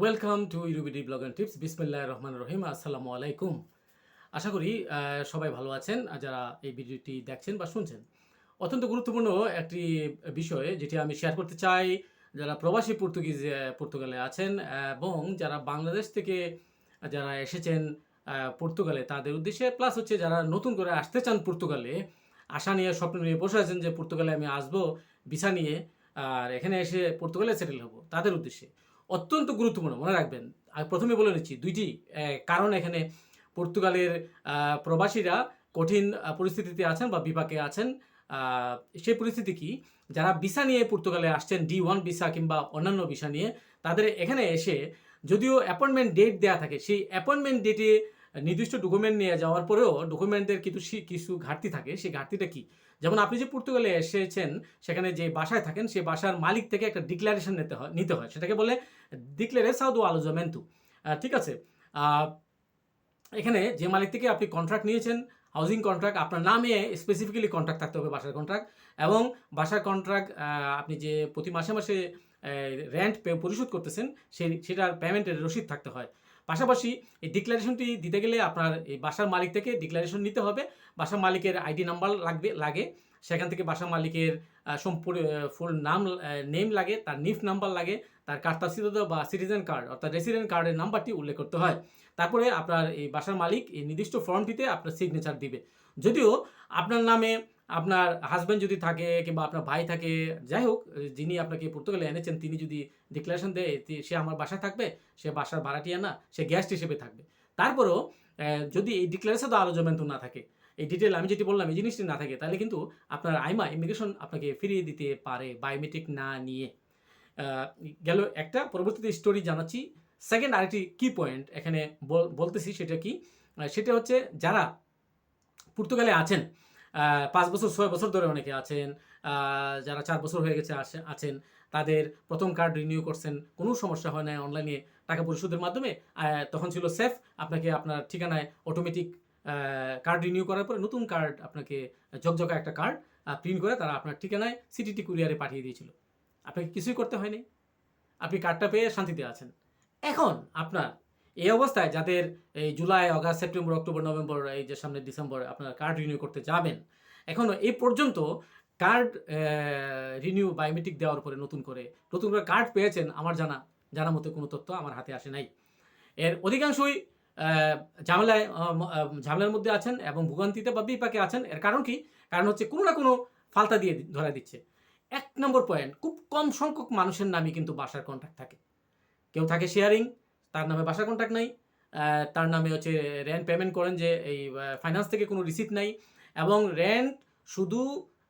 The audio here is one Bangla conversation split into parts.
Welcome to UBD blog and tips বিসমিল্লাহ রহমান রহিম আসসালামু আলাইকুম আশা করি সবাই ভালো আছেন যারা এই ভিডিওটি দেখছেন বা শুনছেন। অত্যন্ত গুরুত্বপূর্ণ একটি বিষয় যেটি আমি শেয়ার করতে চাই, যারা প্রবাসী পর্তুগিজ পর্তুগালে আছেন এবং যারা বাংলাদেশ থেকে যারা এসেছেন পর্তুগালে, তাদের উদ্দেশ্যে প্লাস হচ্ছে যারা নতুন করে আসতে চান পর্তুগালে, আশা নিয়ে স্বপ্ন নিয়ে বসে আছেন যে পর্তুগালে আমি আসব, ভিসা নিয়ে, আর এখানে এসে পর্তুগালে সেটেল হব। তাদের উদ্দেশ্যে। অত্যন্ত গুরুত্বপূর্ণ, মনে রাখবেন। প্রথমে বলে নিচ্ছি, দুইটি কারণ এখানে পর্তুগালের প্রবাসীরা কঠিন পরিস্থিতিতে আছেন বা বিপাকে আছেন। সেই পরিস্থিতি কি? যারা ভিসা নিয়ে পর্তুগালে আসছেন, ডি ওয়ান ভিসা কিংবা অন্যান্য ভিসা নিয়ে, তাদের এখানে এসে যদিও অ্যাপয়েন্টমেন্ট ডেট দেওয়া থাকে, সেই অ্যাপয়েন্টমেন্ট ডেটে নির্দিষ্ট ডকুমেন্ট নিয়ে যাওয়ার পরেও ডকুমেন্টের কিছু কিছু ঘাটতি থাকে। সেই ঘাটতিটা কি? যেমন আপনি যে পর্তুগালে এসেছেন, সেখানে যে বাসায় থাকেন সেই বাসার মালিক থেকে একটা ডিক্লারেশন নিতে হয় নিতে হয়। সেটাকে বলে ডিক্লারেসাও দো আলোজমেন্টু ঠিক আছে? এখানে যে মালিক থেকে আপনি কন্ট্রাক্ট নিয়েছেন হাউজিং কন্ট্রাক্ট আপনার নামে স্পেসিফিক্যালি কন্ট্রাক্ট থাকতে হবে, বাসার কন্ট্রাক্ট এবং বাসার কন্ট্রাক্ট আপনি যে প্রতি মাসে মাসে রেন্ট পরিশোধ করতেছেন সেই সেটার পেমেন্টের রসিদ থাকতে হয়। পাশাপাশি এই ডিক্লারেশনটি দিতে গেলে আপনার এই বাসার মালিক থেকে ডিক্লারেশন নিতে হবে। বাসার মালিকের আইডি নাম্বার লাগবে, লাগে। সেখান থেকে বাসার মালিকের সম্পূর্ণ ফুল নাম নেম লাগে, তার নিফ নাম্বার লাগে, তার কার্তাসিত বা সিটিজেন কার্ড অর্থাৎ রেসিডেন্ট কার্ডের নাম্বারটি উল্লেখ করতে হয়। তারপরে আপনার এই বাসার মালিক এই নির্দিষ্ট ফর্মটিতে আপনার সিগনেচার দিবে। যদিও আপনার নামে আপনার হাজব্যান্ড যদি থাকে কিংবা আপনার ভাই থাকে, যাই হোক, যিনি আপনাকে পর্তুগালে এনেছেন, তিনি যদি ডিক্লারেশন দেয় সে আমার বাসায় থাকবে, সে বাসার ভাড়াটিয়া না, সে গেস্ট হিসেবে থাকবে। তারপরেও যদি এই ডিক্লারেশন তো আলোচনা না থাকে, এই ডিটেল আমি যেটি বললাম, এই জিনিসটি না থাকে, তাহলে কিন্তু আপনার আইমা ইমিগ্রেশন আপনাকে ফিরিয়ে দিতে পারে বায়োমেট্রিক না নিয়ে। গেল একটা পরবর্তীতে স্টোরি জানাচ্ছি। সেকেন্ড আরেকটি কি পয়েন্ট এখানে বল- বলতেছি সেটা কি? সেটা হচ্ছে যারা পর্তুগালে আছেন পাঁচ বছর, ছয় বছর ধরে অনেকে আছেন যারা চার বছর হয়ে গেছে আছেন, তাদের প্রথম কার্ড রিনিউ করছেন, কোনো সমস্যা হয় না অনলাইনে টাকা পরিশোধের মাধ্যমে তখন ছিল সেফ আপনাকে আপনার ঠিকানায় অটোমেটিক কার্ড রিনিউ করার পরে নতুন কার্ড আপনাকে ঝকঝকা একটা কার্ড প্রিন্ট করে তারা আপনার ঠিকানায় সিটিটি কুরিয়ারে পাঠিয়ে দিয়েছিল। আপনাকে কিছুই করতে হয়নি। আপনি কার্ডটা পেয়ে শান্তিতে আছেন। এখন আপনার এই অবস্থায় যাদের এই July, August, September, October, November, এই যে সামনে ডিসেম্বর আপনার কার্ড রিনিউ করতে যাবেন এখনও এই পর্যন্ত কার্ড রিনিউ বায়োমেট্রিক দেওয়ার পরে নতুন করে নতুন করে কার্ড পেয়েছেন আমার জানা জানা মতো কোনো তথ্য আমার হাতে আসে নাই। এর অধিকাংশই ঝামেলায় ঝামেলার মধ্যে আছেন এবং ভোগান্তিতে বা বিপাকে আছেন। এর কারণ কি? কারণ হচ্ছে কোনো না কোনো ফালতা দিয়ে ধরা দিচ্ছে। এক নম্বর পয়েন্ট খুব কম সংখ্যক মানুষের নামে কিন্তু বাসার কন্ট্রাক্ট থাকে। কেউ থাকে শেয়ারিং তার নামে বাসার কন্ট্রাক্ট নাই তার নামে হচ্ছে রেন্ট পেমেন্ট করেন যে এই ফাইন্যান্স থেকে কোনো রিসিপ্ট নাই এবং রেন্ট শুধু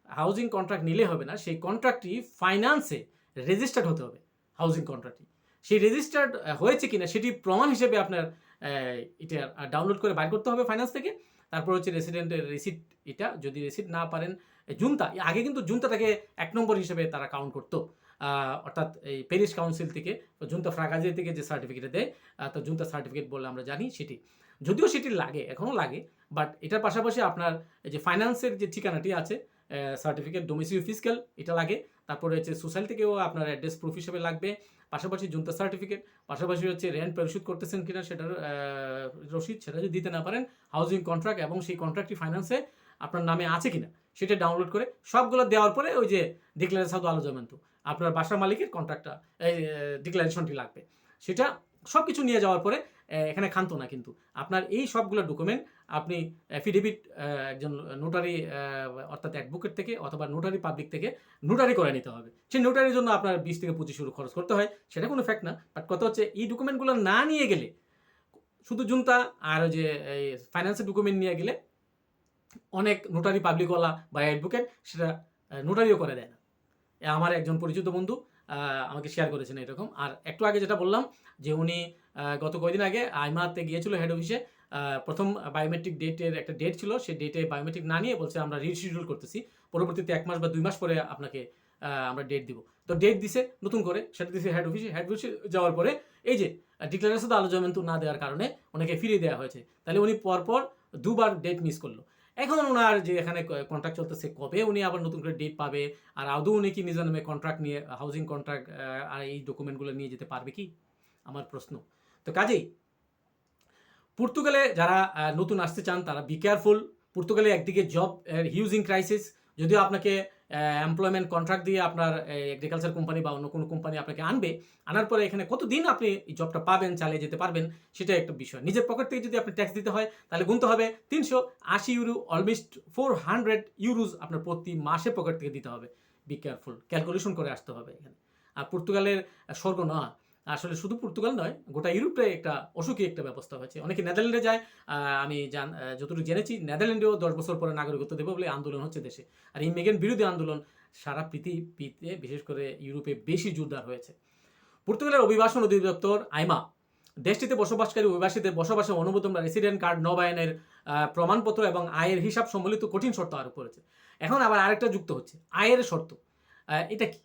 হাউজিং কন্ট্রাক্ট নিলে হবে না, সেই কন্ট্রাক্টটি ফাইন্যান্সে রেজিস্টার্ড হতে হবে হাউজিং কন্ট্রাক্টটি সেই রেজিস্টার্ড হয়েছে কিনা সেটি প্রমাণ হিসেবে আপনার এটা ডাউনলোড করে বাইর করতে হবে ফাইন্যান্স থেকে। তারপর হচ্ছে রেসিডেন্টের রিসিট এটা, যদি রিসিট না পারেন, জুনতা, আগে কিন্তু জুনতাটাকে এক নম্বর হিসেবে তারা কাউন্ট করতো। অর্থাৎ এই প্যারিস কাউন্সিল থেকে জুনতা ফ্রাগাজে থেকে যে সার্টিফিকেট দেয় তো জুনতা সার্টিফিকেট বলে আমরা জানি সেটি। যদিও সেটি লাগে, এখনও লাগে বাট এটার পাশাপাশি আপনার যে ফাইন্যান্সের যে ঠিকানাটি আছে সার্টিফিকেট ডোমিসিল ফিজিক্যাল এটা লাগে। তারপরে হচ্ছে সোশ্যাল থেকেও আপনার অ্যাড্রেস প্রুফ হিসেবে লাগবে। পাশাপাশি জুনতা সার্টিফিকেট পাশাপাশি হচ্ছে রেন্ট পরিশোধ করতেছেন কিনা সেটার রসিদ সেটা যদি দিতে না পারেন হাউজিং কন্ট্রাক্ট এবং সেই কন্ট্রাক্টটি ফাইন্যান্সে আপনার নামে আছে কিনা, সেটা ডাউনলোড করে সবগুলো দেওয়ার পরে ওই যে ডিক্লারেশন সাউথ আলোচনান্তু আপনার বাসার মালিকের কন্ট্রাক্টটা এই ডিক্লারেশনটি লাগবে। সেটা সব কিছু নিয়ে যাওয়ার পরে এখানে খান্ত না কিন্তু। আপনার এই সবগুলো ডকুমেন্ট আপনি অ্যাফিডেভিট একজন নোটারি অর্থাৎ অ্যাডভোকেট থেকে অথবা নোটারি পাবলিক থেকে নোটারি করে নিতে হবে। সেই নোটারির জন্য আপনার বিশ থেকে পঁচিশ ইউরো খরচ করতে হয়, সেটা কোনো ফ্যাক্ট না। বাট কথা হচ্ছে, এই ডকুমেন্টগুলো না নিয়ে গেলে, শুধু জুনতা আর যে এই ফাইন্যান্সের ডকুমেন্ট নিয়ে গেলে, অনেক নোটারি পাবলিকওয়ালা বা অ্যাডভোকেট সেটা নোটারিও করে দেয় না। আমার একজন পরিচিত বন্ধু আমাকে শেয়ার করেছেন এরকম। আর একটু আগে যেটা বললাম যে উনি গত কয়েকদিন আগে আইমাতে গিয়েছিল হেড অফিসে প্রথম বায়োমেট্রিক ডেটের একটা ডেট ছিল, সেই ডেটে বায়োমেট্রিক না নিয়ে বলছে, আমরা রিশিডিউল করতেছি। পরবর্তীতে এক মাস বা দুই মাস পরে আপনাকে আমরা ডেট দিব। তো ডেট দিছে নতুন করে, সেটা দিছে হেড অফিসে হেড অফিসে যাওয়ার পরে এই যে ডিক্লারেশন আলোচনা না দেওয়ার কারণে ওনাকে ফিরিয়ে দেওয়া হয়েছে। তাহলে উনি পরপর দুবার ডেট মিস করল। এখন ওনার যে এখানে কন্ট্রাক্ট চলতেছে, কবে উনি আবার নতুন করে ডেট পাবে? আর আদৌ উনি কি নিজের নামে কন্ট্রাক্ট নিয়ে হাউজিং কন্ট্রাক্ট আর এই ডকুমেন্টগুলো নিয়ে যেতে পারবে কি? আমার প্রশ্ন। তো কাজেই, পর্তুগালে যারা নতুন আসতে চান, তারা বি কেয়ারফুল পর্তুগালে একদিকে জব হিউজিং ক্রাইসিস যদিও আপনাকে এমপ্লয়মেন্ট কন্ট্রাক্ট দিয়ে আপনার এগ্রিকালচার কোম্পানি বা অন্য কোনো কোম্পানি আপনাকে আনবে, আনার পরে এখানে কতদিন আপনি এই জবটা পাবেন, চালিয়ে যেতে পারবেন সেটা একটা বিষয়। নিজের পকেট থেকে যদি আপনি ট্যাক্স দিতে হয়, তাহলে গুনতে হবে তিনশো আশি euro almost four hundred euros আপনার প্রতি মাসে পকেট থেকে দিতে হবে। বি কেয়ারফুল ক্যালকুলেশন করে আসতে হবে এখানে। আর পর্তুগালের স্বর্গ না আসলে শুধু পর্তুগাল নয়, গোটা ইউরোপে একটা অসুখী একটা ব্যবস্থা হয়েছে। অনেকে নেদারল্যান্ডে যায় আমি জান যতটুকু জেনেছি, নেদারল্যান্ডেও দশ বছর পরে নাগরিকত্ব দেবে বলে আন্দোলন হচ্ছে দেশে। আর এই বিরোধী আন্দোলন সারা পৃথিবীতে, বিশেষ করে ইউরোপে বেশি জোরদার হয়েছে। পর্তুগালের অভিবাসন অধিদপ্তর আইমা, দেশটিতে বসবাসকারী অভিবাসীদের বসবাসের অনুমোদন রেসিডেন্ট কার্ড, নবায়নের প্রমাণপত্র এবং আয়ের হিসাব সম্বলিত কঠিন শর্ত আরোপ করেছে। এখন আবার আরেকটা যুক্ত হচ্ছে, আয়ের শর্ত। এটা কি?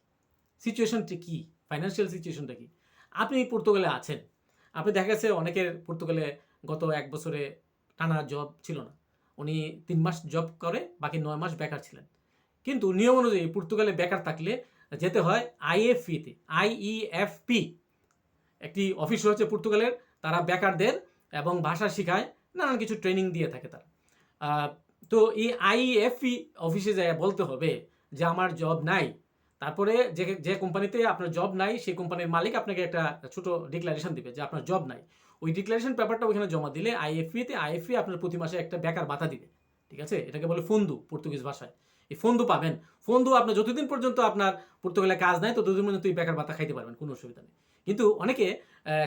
সিচুয়েশনটা কি? ফাইন্যান্সিয়াল সিচুয়েশনটা কি? আপনি পর্তুগালে আছেন। আপনি দেখা গেছে অনেকের পর্তুগালে গত এক বছরে টানা জব ছিল না। উনি তিন মাস জব করে, বাকি নয় মাস বেকার ছিলেন। কিন্তু নিয়ম অনুযায়ী পর্তুগালে বেকার থাকলে যেতে হয় আইএফপিতে আইইএফপি একটি অফিস রয়েছে পর্তুগালের, তারা বেকারদের এবং ভাষা শেখায়, নানান কিছু ট্রেনিং দিয়ে থাকে তারা। তো এই আইএফপি অফিসে যায় বলতে হবে যে, আমার জব নাই। তারপরে যে যে কোম্পানিতে আপনার জব নাই, সেই কোম্পানির মালিক আপনাকে একটা ছোট ডিক্লারেশন দিবে যে আপনার জব নাই। ওই ডিক্লারেশন পেপারটা ওইখানে জমা দিলে আইএফপিতে আইএফপি আপনার প্রতি মাসে একটা বেকার ভাতা দিবে। ঠিক আছে? এটাকে বলে ফন্দু পর্তুগিজ ভাষায়। এই ফন্দু পাবেন। ফন্দু আপনার যতদিন পর্যন্ত আপনার পর্তুগালে কাজ নাই, ততদিন পর্যন্ত এই বেকার ভাতা খাইতে পারবেন, কোনো অসুবিধা নেই। কিন্তু অনেকে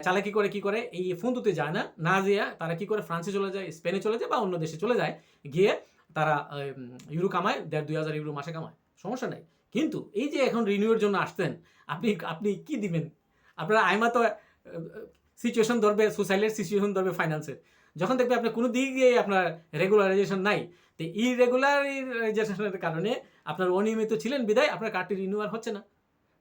চালাকি করে, কি করে? এই ফন্দুতে যায় না। না যেয়ে তারা কি করে? ফ্রান্সে চলে যায়, স্পেনে চলে যায় বা অন্য দেশে চলে যায়। গিয়ে তারা ইউরো কামায়, দেড় দুই হাজার ইউরো মাসে কামায়। সমস্যা নেই। কিন্তু এই যে এখন রিনিউয়ের জন্য আসতেন আপনি আপনি কি দিবেন? আপনার আইমা তো সিচুয়েশন ধরবে সোসাইলের সিচুয়েশন ধরবে ফাইন্যান্সের যখন দেখবে আপনার কোনো দিক দিয়ে আপনার রেগুলারাইজেশন নাই, তো ইরেগুলারাইজেশনের কারণে আপনার অনিয়মিত ছিলেন বিদায় আপনার কার্ডটি রিনিউয়াল হচ্ছে না।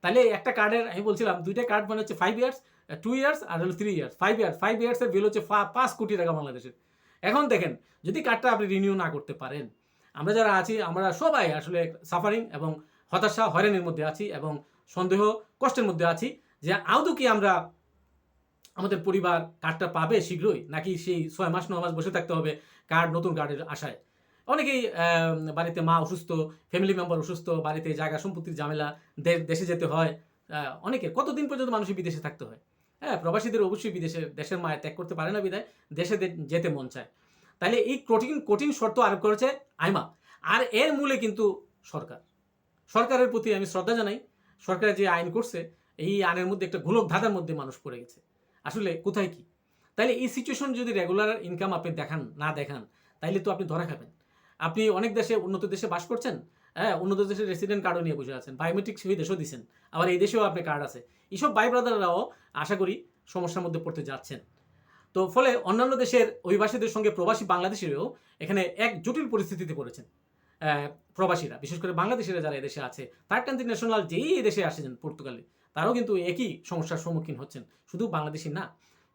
তাহলে একটা কার্ডের আমি বলছিলাম, দুইটা কার্ড মানে হচ্ছে ফাইভ ইয়ার্স টু ইয়ার্স আর হলো three years five years five ইয়ার্সের bill হচ্ছে পাঁচ কোটি টাকা বাংলাদেশের। এখন দেখেন, যদি কার্ডটা আপনি রিনিউ না করতে পারেন আমরা যারা আছি, আমরা সবাই আসলে সাফারিং এবং হতাশা, হয়রানির মধ্যে আছি এবং সন্দেহ, কষ্টের মধ্যে আছি যে আদৌ কি আমরা আমাদের পরিবার কার্ডটা পাবে শীঘ্রই, নাকি সেই ছয় মাস, নয় মাস বসে থাকতে হবে কার্ড, নতুন কার্ডের আশায়? অনেকেই বাড়িতে মা অসুস্থ ফ্যামিলি মেম্বার অসুস্থ, বাড়িতে জায়গা সম্পত্তির ঝামেলা দেশে যেতে হয় অনেকে কতদিন পর্যন্ত মানুষের বিদেশে থাকতে হয়? হ্যাঁ প্রবাসীদের অবশ্যই বিদেশে, দেশের মায় ত্যাগ করতে পারে না বিদায়, দেশে যেতে মন চায়। তাহলে এই কঠিন কঠিন শর্ত আরোপ করেছে আইমা। আর এর মূলে কিন্তু সরকার। সরকারের প্রতি আমি শ্রদ্ধা জানাই। সরকার যে আইন করছে, এই আইনের মধ্যে একটা গোলক ধাঁধার মধ্যে মানুষ পড়ে গেছে। আসলে কোথায় কি? তাইলে এই সিচুয়েশন যদি রেগুলার ইনকাম আপনি দেখান, না দেখান তাইলে তো আপনি ধরা খাবেন। আপনি অনেক দেশে, উন্নত দেশে বাস করছেন হ্যাঁ উন্নত দেশের রেসিডেন্ট কার্ডও নিয়ে বসে আছেন বায়োমেট্রিক সেই দেশেও দিচ্ছেন আবার এই দেশেও আপনি কার্ড আছে। এইসব ভাই ব্রাদাররাও আশা করি সমস্যার মধ্যে পড়তে যাচ্ছেন। তো ফলে অন্যান্য দেশের অভিবাসীদের সঙ্গে প্রবাসী বাংলাদেশিরাও এখানে এক জটিল পরিস্থিতিতে পড়েছেন। প্রবাসীরা, বিশেষ করে বাংলাদেশিরা যারা এদেশে আছে থার্ড কান্ট্রি ন্যাশনাল যেই এই দেশে আসেছেন পর্তুগালে, তারাও কিন্তু একই সমস্যার সম্মুখীন হচ্ছেন। শুধু বাংলাদেশি না,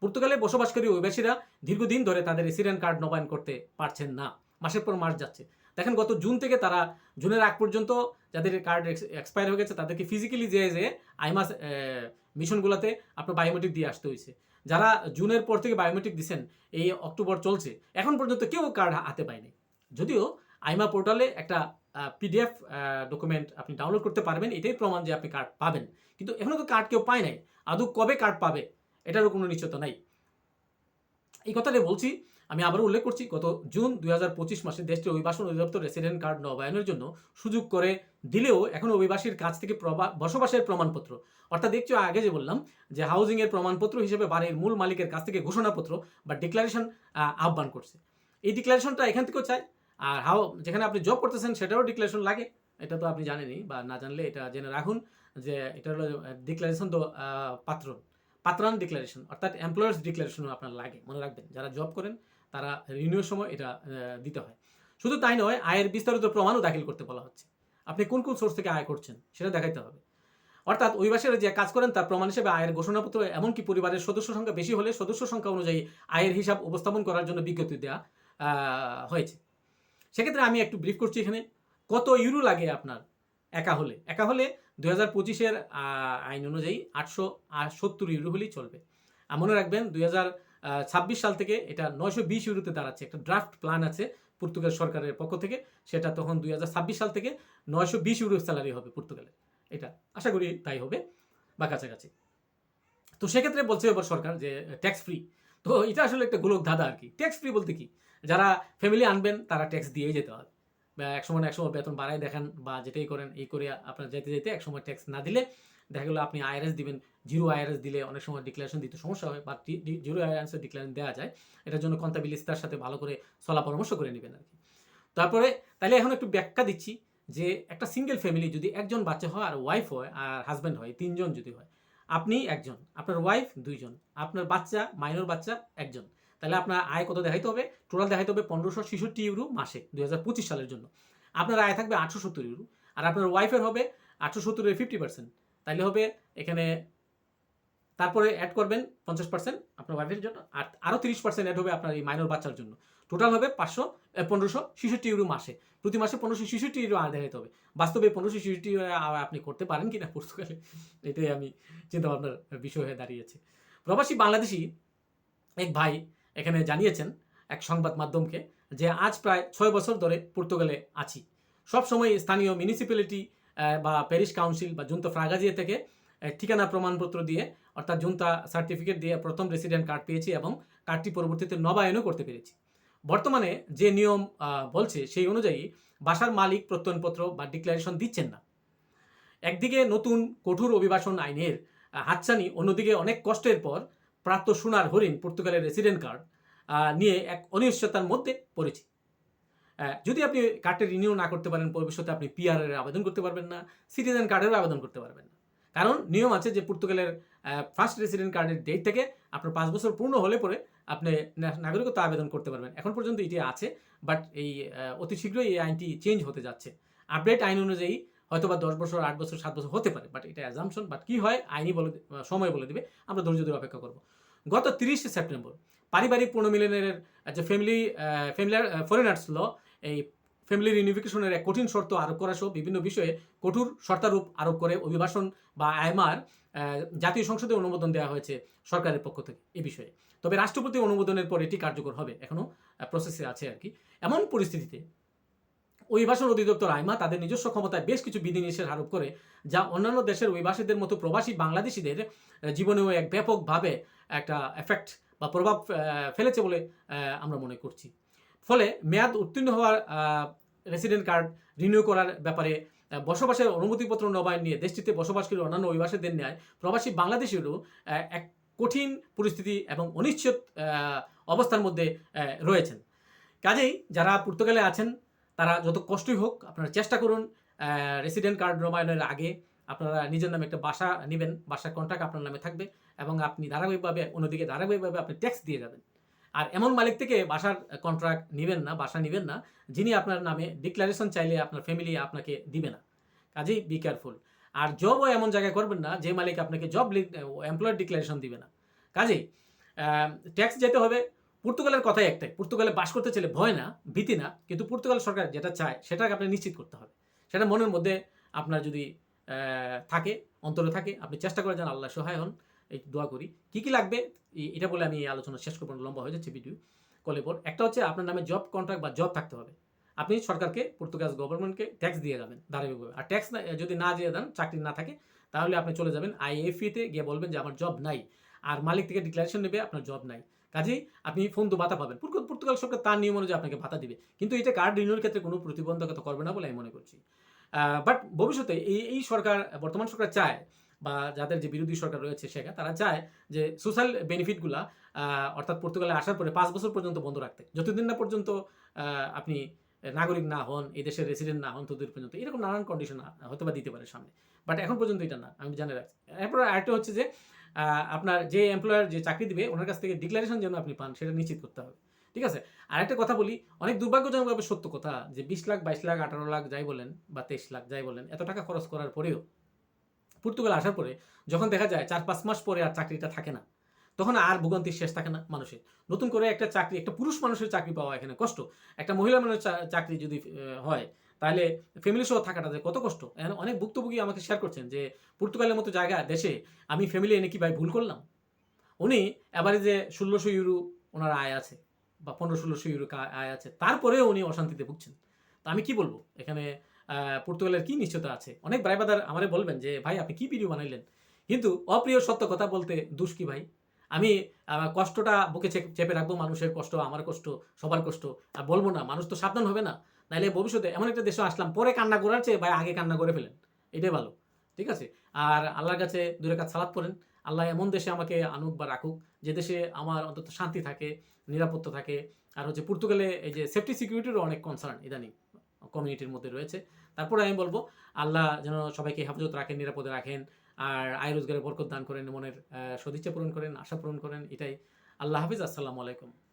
পর্তুগালে বসবাসকারী অভিবাসীরা দীর্ঘদিন ধরে তাদের রেসিডেন্ট কার্ড নবায়ন করতে পারছেন না। মাসের পর মাস যাচ্ছে। দেখেন, গত জুন থেকে তারা, জুনের আগ পর্যন্ত যাদের কার্ড এক্সপায়ার হয়ে গেছে, তাদেরকে ফিজিক্যালি যে যে আইমাস মিশনগুলোতে আপনার বায়োমেট্রিক দিয়ে আসতে হয়েছে। যারা জুনের পর থেকে বায়োমেট্রিক দিচ্ছেন এই অক্টোবর চলছে, এখন পর্যন্ত কেউ কার্ড হাতে পায়নি। যদিও আইমা পোর্টালে একটা পিডিএফ ডকুমেন্ট আপনি ডাউনলোড করতে পারবেন, এটাই প্রমাণ যে আপনি কার্ড পাবেন। কিন্তু এখনও তো কার্ড কেউ পায় নাই, আদৌ কবে কার্ড পাবে, এটারও কোনো নিশ্চয়তা নাই। এই কথাটা বলছি আমি আবারও উল্লেখ করছি, গত জুন দুই হাজার পঁচিশ মাসে দেশটির অভিবাসন অধিদপ্তর রেসিডেন্ট কার্ড নবায়নের জন্য সুযোগ করে দিলেও এখন অভিবাসীর কাছ থেকে বসবাসের প্রমাণপত্র। অর্থাৎ দেখছ, আগে যে বললাম যে হাউজিং এর প্রমাণপত্র হিসেবে বাড়ির মূল মালিকের কাছ থেকে ঘোষণাপত্র বা ডিক্লারেশন আহ্বান করছে। এই ডিক্লারেশনটা এখান থেকেও চাই আর হাও যেখানে আপনি জব করতেছেন সেটারও ডিক্লারেশন লাগে। এটা তো আপনি জানেনই বা না জানলে এটা জেনে রাখুন যে এটা হলো ডিক্লারেশন তো পাত্র, পাত্রান ডিক্লারেশন। অর্থাৎ এমপ্লয়ার্স ডিক্লারেশনও আপনার লাগে। মনে রাখবেন, যারা জব করেন তারা রিনিউর সময় এটা দিতে হয়। শুধু তাই নয়, আয়ের বিস্তারিত প্রমাণও দাখিল করতে বলা হচ্ছে। আপনি কোন কোন সোর্স থেকে আয় করছেন, সেটা দেখাইতে হবে। অর্থাৎ অভিবাসীরা যে কাজ করেন, তার প্রমাণ হিসেবে আয়ের ঘোষণাপত্র, এমনকি পরিবারের সদস্য সংখ্যা বেশি হলে সদস্য সংখ্যা অনুযায়ী আয়ের হিসাব উপস্থাপন করার জন্য বিজ্ঞপ্তি দেওয়া হয়েছে। সেক্ষেত্রে আমি একটু ব্রিফ করছি এখানে। কত ইউরো লাগে আপনার একা হলে? একা হলে দুই হাজার পঁচিশের আইন অনুযায়ী আটশো সত্তর ইউরো হলেই চলবে। মনে রাখবেন, দুই হাজার ছাব্বিশ সাল থেকে এটা নয়শো বিশ ইউরোতে দাঁড়াচ্ছে। একটা ড্রাফট প্ল্যান আছে পর্তুগাল সরকারের পক্ষ থেকে। সেটা তখন দুই হাজার ছাব্বিশ সাল থেকে নয়শো বিশ ইউরো স্যালারি হবে পর্তুগালে। এটা আশা করি তাই হবে বা কাছাকাছি। তো সেক্ষেত্রে বলছে এবার সরকার যে ট্যাক্স ফ্রি তো এটা আসলে একটা গোলক ধাঁধা আর কি। ট্যাক্স ফ্রি বলতে কি? যারা ফ্যামিলি আনবেন, তারা ট্যাক্স দিয়েই যেতে হবে বা এক সময় এক সময় বেতন বাড়ায় দেখান বা যেটাই করেন, এই করে আপনার যেতে যেতে এক সময় ট্যাক্স না দিলে দেখা গেলো আপনি আইআরএস দিবেন জিরো আইআরএস দিলে অনেক সময় ডিক্লারেশন দিতে সমস্যা হয় বা জিরো আইআরএসের ডিক্লারেশন দেওয়া যায়, এটার জন্য কন্তাবিলিস্তার সাথে ভালো করে সলা পরামর্শ করে নেবেন আর কি। তারপরে তাহলে এখন একটু ব্যাখ্যা দিচ্ছি যে একটা সিঙ্গেল ফ্যামিলি যদি একজন বাচ্চা হয় আর ওয়াইফ হয় আর হাজব্যান্ড হয়, তিনজন যদি হয়, আপনি একজন, আপনার ওয়াইফ দুইজন, আপনার বাচ্চা মাইনর বাচ্চা একজন তাহলে আপনার আয় কত দেখাইতে হবে? টোটাল দেখাইতে হবে পনেরোশো ছেষট্টি ইউরো মাসে পঁচিশ সালের জন্য। আপনার আয় থাকবে আটশো সত্তর ইউরো, আর আপনার ওয়াইফের হবে আটশো সত্তরের ফিফটি পার্সেন্ট তাহলে হবে এখানে তারপরে অ্যাড করবেন পঞ্চাশ পার্সেন্ট আপনার ওয়াইফের জন্য আর আরও তিরিশ পার্সেন্ট অ্যাড হবে আপনার এই মাইনর বাচ্চার জন্য। টোটাল হবে পাঁচশো পনেরোশো ছেষট্টি ইউরো মাসে। প্রতি মাসে পনেরোশো ছেষট্টি ইউরো আয় দেখাতে হবে। বাস্তবে পনেরোশো ছেষট্টি আপনি করতে পারেন কি না পর্তুগালে, এটাই আমি চিন্তা ভাবনার বিষয় হয়ে দাঁড়িয়েছে। প্রবাসী বাংলাদেশি এক ভাই এখানে জানিয়েছেন এক সংবাদ মাধ্যমকে যে আজ প্রায় ছয় বছর ধরে পর্তুগালে আছি। সবসময় স্থানীয় মিউনিসিপ্যালিটি বা প্যারিস কাউন্সিল বা জুন্তা ফ্রাগাজিয়া থেকে ঠিকানা প্রমাণপত্র দিয়ে, অর্থাৎ জুন্তা সার্টিফিকেট দিয়ে প্রথম রেসিডেন্ট কার্ড পেয়েছি এবং কার্ডটি পরবর্তীতে নবায়নও করতে পেরেছি। বর্তমানে যে নিয়ম বলছে সেই অনুযায়ী বাসার মালিক প্রত্যয়নপত্র বা ডিক্লারেশন দিচ্ছেন না। একদিকে নতুন কঠোর অভিবাসন আইনের হাতছানি, অন্যদিকে অনেক কষ্টের পর প্রাপ্ত সোনার হরিণ, পর্তুগালের রেসিডেন্ট কার্ড নিয়ে এক অনিশ্চয়তার মধ্যে পড়েছি। যদি আপনি কার্ডটি রিনিউ না করতে পারেন, ভবিষ্যতে আপনি পিআর এর আবেদন করতে পারবেন না সিটিজেন কার্ডেরও আবেদন করতে পারবেন না। কারণ নিয়ম আছে যে পর্তুগালের ফার্স্ট রেসিডেন্ট কার্ডের ডেট থেকে আপনার পাঁচ বছর পূর্ণ হলে পরে আপনি নাগরিকত্ব আবেদন করতে পারবেন। এখন পর্যন্ত এটি আছে বাট এই অতি শীঘ্রই এই আইনটি চেঞ্জ হতে যাচ্ছে। আপডেট আইন অনুযায়ী হয়তো বা দশ বছর, আট বছর, সাত বছর হতে পারে বাট এটা অ্যাজামশন বাট কী হয় আইনি বলে সময় বলে দিবে। আমরা ধৈর্য ধরে অপেক্ষা করব। গত তিরিশে সেপ্টেম্বর, পারিবারিক পুনর্মিলনের যে ফ্যামিলি ফ্যামিলিয়ার ফরেনার্স ল এই ফ্যামিলি রিউনিফিকেশনের এক কঠিন শর্ত আরোপ করা সহ বিভিন্ন বিষয়ে কঠোর শর্তারূপ আরোপ করে অভিবাসন বা আইমার জাতীয় সংসদে অনুমোদন দেওয়া হয়েছে সরকারের পক্ষ থেকে এ বিষয়ে। তবে রাষ্ট্রপতি অনুমোদনের পর এটি কার্যকর হবে এখনও প্রসেসে আছে আর কি। এমন পরিস্থিতিতে অভিবাসন অধিদপ্তর আইমা তাদের নিজস্ব ক্ষমতায় বেশ কিছু বিধিনিষেধ আরোপ করে, যা অন্যান্য দেশের অভিবাসীদের মতো প্রবাসী বাংলাদেশিদের জীবনেও এক ব্যাপকভাবে একটা এফেক্ট বা প্রভাব ফেলেছে বলে আমরা মনে করছি। ফলে মেয়াদ উত্তীর্ণ হওয়ার রেসিডেন্ট কার্ড রিনিউ করার ব্যাপারে বসবাসের অনুমতিপত্র নবায়ন নিয়ে, দেশটিতে বসবাসকারী অন্যান্য অভিবাসীদের ন্যায় প্রবাসী বাংলাদেশিরও এক কঠিন পরিস্থিতি এবং অনিশ্চিত অবস্থার মধ্যে রয়েছেন। কাজেই যারা পর্তুগালে আছেন, তারা যত কষ্টই হোক, আপনারা চেষ্টা করুন রেসিডেন্ট কার্ড নবায়নের আগে আপনারা নিজের নামে একটা বাসা নেবেন, বাসার কন্ট্রাক্ট আপনার নামে থাকবে এবং আপনি ধারাবাহিকভাবে, অন্যদিকে ধারাবাহিকভাবে আপনি ট্যাক্স দিয়ে যাবেন। আর এমন মালিক থেকে বাসার কন্ট্রাক্ট নেবেন না, বাসা নেবেন না, যিনি আপনার নামে ডিক্লারেশন চাইলে আপনার ফ্যামিলি আপনাকে দিবে না। কাজেই বি কেয়ারফুল আর জবও এমন জায়গায় করবেন না, যে মালিক আপনাকে জব এমপ্লয়েড ডিক্লারেশন দিবে না। কাজেই ট্যাক্স যেতে হবে, পর্তুগালের কথাই একটাই। পর্তুগালে বাস করতে চাইলে ভয় না, ভীতি না, কিন্তু পর্তুগাল সরকার যেটা চায়, সেটাকে আপনি নিশ্চিত করতে হবে। সেটা মনের মধ্যে আপনার যদি থাকে, অন্তরে থাকে, আপনি চেষ্টা করে যান, আল্লাহ সহায় হন। এই দোয়া করি। কি কি লাগবে? এটা বলে আমি এই আলোচনা শেষ করব, লম্বা হয়ে যাচ্ছে ভিডিও কলে পর। একটা হচ্ছে আপনার নামে জব কন্ট্রাক্ট বা জব থাকতে হবে। আপনি সরকারকে পর্তুগাল গভর্নমেন্টকে ট্যাক্স দিয়ে যাবেন ধারাবাহিকভাবে আর ট্যাক্স যদি না দিয়ে দেন, চাকরি না থাকে, তাহলে আপনি চলে যাবেন আইএফইতে গিয়ে বলবেন যে, আমার জব নাই। আর মালিক থেকে ডিক্লারেশন নেবে, আপনার জব নাই। কাজেই আপনি ফোন তো ভাতা পাবেন। পর্তু- পর্তুগাল সরকার তার নিয়ম অনুযায়ী আপনাকে ভাতা দিবে। কিন্তু এটা কার্ড রিনিউর ক্ষেত্রে কোনো প্রতিবন্ধকতা করবে না বলে আমি মনে করছি। বাট ভবিষ্যতে এই এই সরকার, বর্তমান সরকার চায় বা যাদের যে বিরোধী সরকার রয়েছে সেটা তারা চায় যে সোশ্যাল বেনিফিটগুলা অর্থাৎ পর্তুগালে আসার পরে পাঁচ বছর পর্যন্ত বন্ধ রাখতে। যতদিন না পর্যন্ত আপনি নাগরিক না হন, এই দেশের রেসিডেন্ট না হন, ততদিন পর্যন্ত। এরকম নানান কন্ডিশন হয়তো বা দিতে পারে সামনে। বাট এখন পর্যন্ত এটা না, আমি জানে রাখছি এরপর আরেকটা হচ্ছে যে আপনার যে এমপ্লয়ার যে চাকরি দিবে, ওনার কাছ থেকে ডিক্লারেশন যেন আপনি পান, সেটা নিশ্চিত করতে হবে। ঠিক আছে? আর একটা কথা বলি, অনেক দুর্ভাগ্যজনকভাবে সত্য কথা যে, বিশ লাখ, বাইশ লাখ, আঠারো লাখ, যাই বলেন বা তেইশ লাখ, যাই বলেন, এত টাকা খরচ করার পরেও পর্তুগাল আসার পরে যখন দেখা যায় চার পাঁচ মাস পরে আর চাকরিটা থাকে না, তখন আর ভোগান্তির শেষ থাকে না মানুষের। নতুন করে একটা চাকরি, একটা পুরুষ মানুষের চাকরি পাওয়া এখানে কষ্ট। একটা মহিলা মানুষের চাকরি যদি হয়, তাহলে ফ্যামিলি সহ থাকাটা কত কষ্ট। অনেক ভুক্তভোগী আমাকে শেয়ার করছেন যে, পর্তুগালের মতো জায়গা, দেশে আমি ফ্যামিলি এনে কি ভাই ভুল করলাম? উনি এবারে যে ষোলোশো ইউরো ওনার আয় আছে, বা পনেরো ষোলোশো ইউরো আয় আছে। তারপরেও উনি অশান্তিতে ভুগছেন। তো আমি কি বলব? এখানে পর্তুগালের কি নিশ্চয়তা আছে? অনেক ভাই বাদার আমারে বলবেন যে, ভাই, আপনি কি ভিডিও বানাইলেন? কিন্তু অপ্রিয় সত্য কথা বলতে দুষ কি ভাই? আমি কষ্টটা বুকে চেপে রাখব, মানুষের কষ্ট, আমার কষ্ট, সবার কষ্ট। আর বলব না, মানুষ তো সাবধান হবে না। নাইলে ভবিষ্যতে এমন একটা দেশে আসলাম, পরে কান্না করার চেয়ে ভাই আগে কান্না করে ফেলেন। এটাই ভালো, ঠিক আছে? আর আল্লাহর কাছে দূরে কাজ সালাদ করেন। আল্লাহ এমন দেশে আমাকে আনুক বা রাখুক, যে দেশে আমার অন্তত শান্তি থাকে, নিরাপত্তা থাকে। আর হচ্ছে পর্তুগালে এই যে সেফটি সিকিউরিটিরও অনেক কনসার্ন ইদানিং। কমিউনিটির মধ্যে রয়েছে। তারপরে আমি বলব, আল্লাহ যেন সবাইকে হেফাজত রাখেন, নিরাপদে রাখেন, আর আয় রোজগারের বরকত দান করেন, মনের সদিচ্ছা পূরণ করেন, আশা পূরণ করেন, এটাই। আল্লাহ হাফিজ, আসসালামু আলাইকুম।